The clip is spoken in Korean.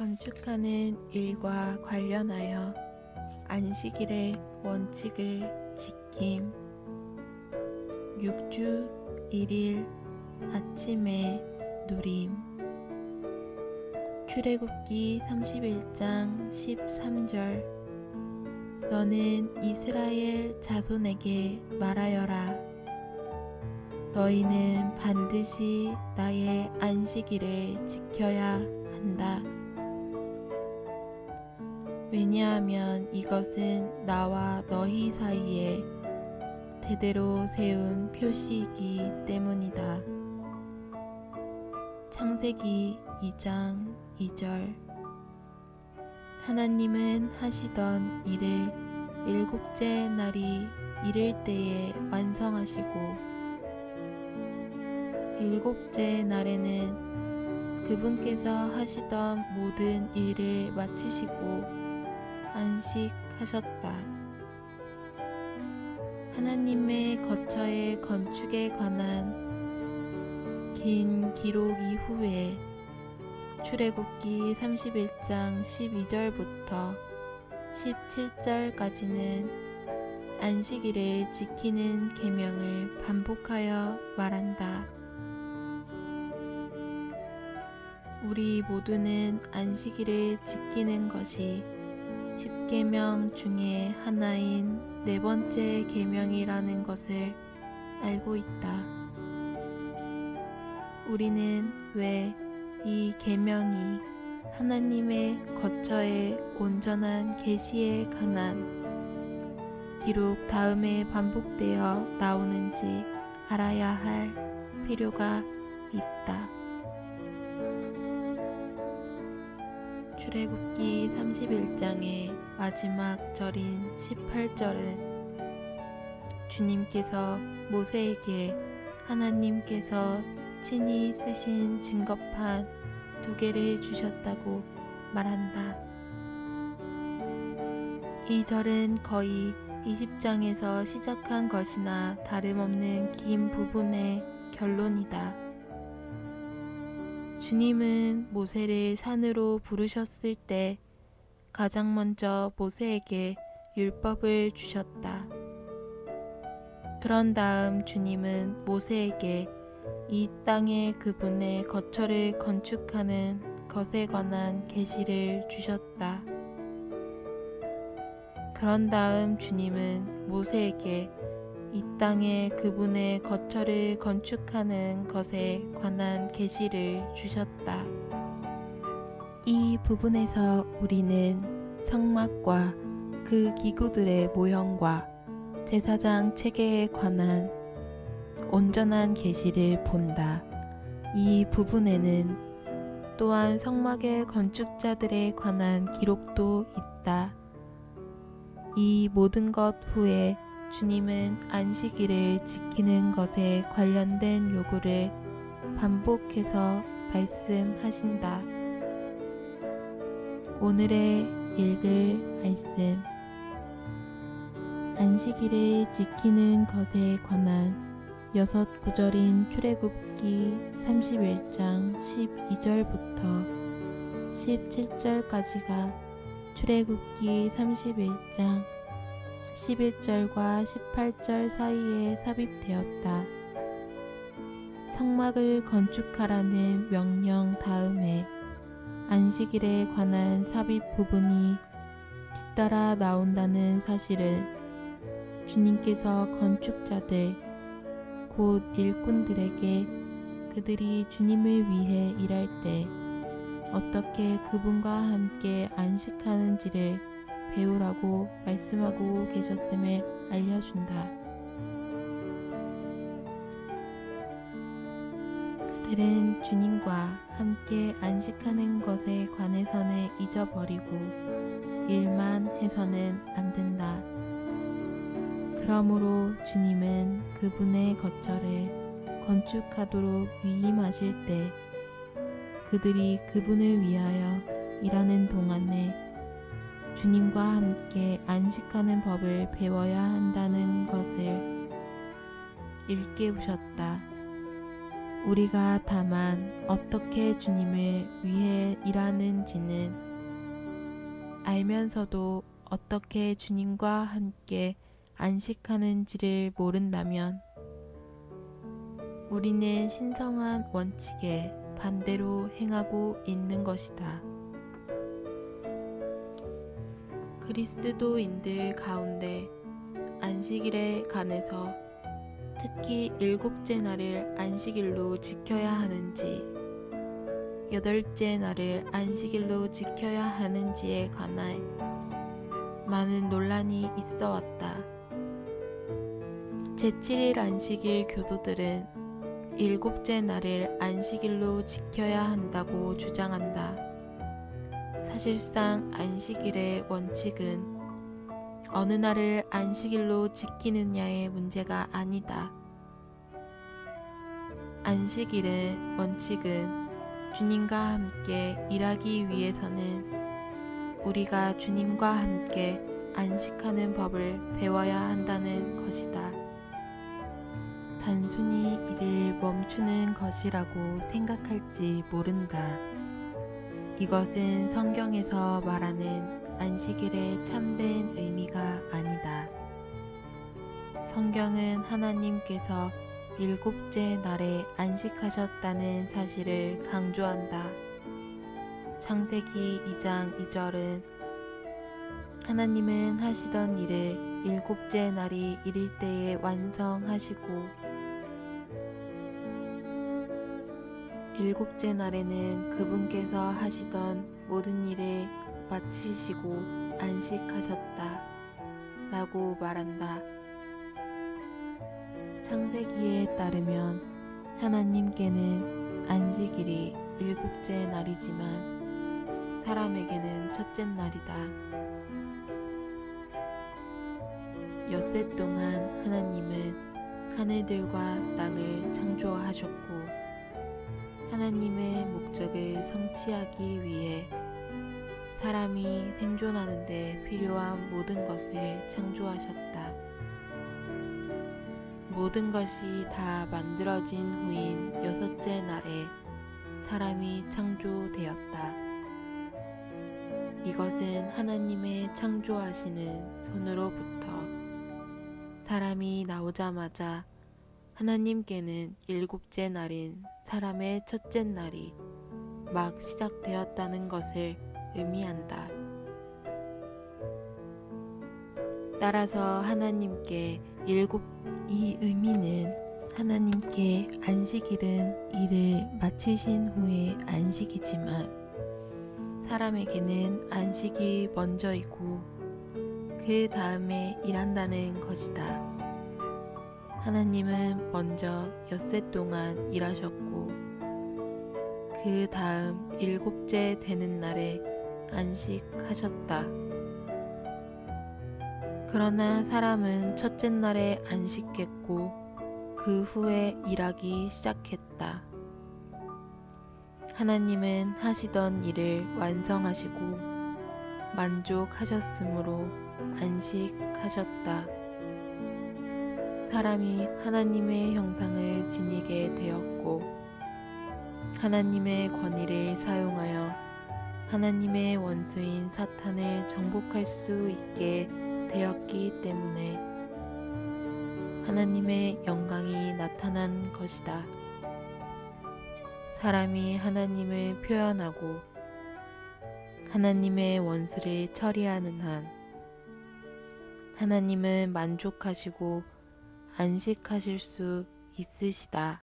건축하는 일과 관련하여 안식일의 원칙을 지킴. 6주 1일 아침에 누림. 출애굽기 31장 13절. 너는 이스라엘 자손에게 말하여라. 너희는 반드시 나의 안식일을 지켜야 한다. 왜냐하면 이것은 나와 너희 사이에 대대로 세운 표시이기 때문이다. 창세기 2장 2절 하나님은 하시던 일을 일곱째 날이 이를 때에 완성하시고 일곱째 날에는 그분께서 하시던 모든 일을 마치시고 안식하셨다. 하나님의 거처의 건축에 관한 긴 기록 이후에 출애굽기 31장 12절부터 17절까지는 안식일을 지키는 계명을 반복하여 말한다. 우리 모두는 안식일을 지키는 것이 십계명 중에 하나인 네 번째 계명이라는 것을 알고 있다. 우리는 왜 이 계명이 하나님의 거처의 온전한 계시에 관한 기록 다음에 반복되어 나오는지 알아야 할 필요가 있다. 출애굽기 31장의 마지막 절인 18절은 주님께서 모세에게 하나님께서 친히 쓰신 증거판 두 개를 주셨다고 말한다. 이 절은 거의 20장에서 시작한 것이나 다름없는 긴 부분의 결론이다. 주님은 모세를 산으로 부르셨을 때 가장 먼저 모세에게 율법을 주셨다. 그런 다음 주님은 모세에게 이 땅에 그분의 거처를 건축하는 것에 관한 계시를 주셨다. 그런 다음 주님은 모세에게 이 땅에 그분의 거처를 건축하는 것에 관한 계시를 주셨다. 이 부분에서 우리는 성막과 그 기구들의 모형과 제사장 체계에 관한 온전한 계시를 본다. 이 부분에는 또한 성막의 건축자들에 관한 기록도 있다. 이 모든 것 후에 주님은 안식일을 지키는 것에 관련된 요구를 반복해서 말씀하신다. 오늘의 읽을 말씀 안식일을 지키는 것에 관한 여섯 구절인 출애굽기 31장 12절부터 17절까지가 출애굽기 31장 11절과 18절 사이에 삽입되었다. 성막을 건축하라는 명령 다음에 안식일에 관한 삽입 부분이 뒤따라 나온다는 사실은 주님께서 건축자들, 곧 일꾼들에게 그들이 주님을 위해 일할 때 어떻게 그분과 함께 안식하는지를 배우라고 말씀하고 계셨음을 알려준다. 그들은 주님과 함께 안식하는 것에 관해서는 잊어버리고 일만 해서는 안 된다. 그러므로 주님은 그분의 거처를 건축하도록 위임하실 때 그들이 그분을 위하여 일하는 동안에 주님과 함께 안식하는 법을 배워야 한다는 것을 일깨우셨다. 우리가 다만 어떻게 주님을 위해 일하는지는 알면서도 어떻게 주님과 함께 안식하는지를 모른다면 우리는 신성한 원칙에 반대로 행하고 있는 것이다. 그리스도인들 가운데 안식일에 관해서 특히 일곱째 날을 안식일로 지켜야 하는지, 여덟째 날을 안식일로 지켜야 하는지에 관해 많은 논란이 있어 왔다. 제7일 안식일 교도들은 일곱째 날을 안식일로 지켜야 한다고 주장한다. 사실상 안식일의 원칙은 어느 날을 안식일로 지키느냐의 문제가 아니다. 안식일의 원칙은 주님과 함께 일하기 위해서는 우리가 주님과 함께 안식하는 법을 배워야 한다는 것이다. 단순히 일을 멈추는 것이라고 생각할지 모른다. 이것은 성경에서 말하는 안식일의 참된 의미가 아니다. 성경은 하나님께서 일곱째 날에 안식하셨다는 사실을 강조한다. 창세기 2장 2절은 하나님은 하시던 일을 일곱째 날이 이를 때에 완성하시고 일곱째 날에는 그분께서 하시던 모든 일을 마치시고 안식하셨다. 라고 말한다. 창세기에 따르면 하나님께는 안식일이 일곱째 날이지만 사람에게는 첫째 날이다. 엿새 동안 하나님은 하늘들과 땅을 창조하셨고 하나님의 목적을 성취하기 위해 사람이 생존하는 데 필요한 모든 것을 창조하셨다. 모든 것이 다 만들어진 후인 여섯째 날에 사람이 창조되었다. 이것은 하나님의 창조하시는 손으로부터 사람이 나오자마자 하나님께는 일곱째 날인 사람의 첫째 날이 막 시작되었다는 것을 의미한다. 따라서 하나님께 일곱 이 의미는 하나님께 안식일은 일을 마치신 후에 안식이지만 사람에게는 안식이 먼저이고 그 다음에 일한다는 것이다. 하나님은 먼저 엿새 동안 일하셨고 그 다음 일곱째 되는 날에 안식하셨다. 그러나 사람은 첫째 날에 안식했고 그 후에 일하기 시작했다. 하나님은 하시던 일을 완성하시고 만족하셨으므로 안식하셨다. 사람이 하나님의 형상을 지니게 되었고 하나님의 권위를 사용하여 하나님의 원수인 사탄을 정복할 수 있게 되었기 때문에 하나님의 영광이 나타난 것이다. 사람이 하나님을 표현하고 하나님의 원수를 처리하는 한 하나님은 만족하시고 안식하실 수 있으시다.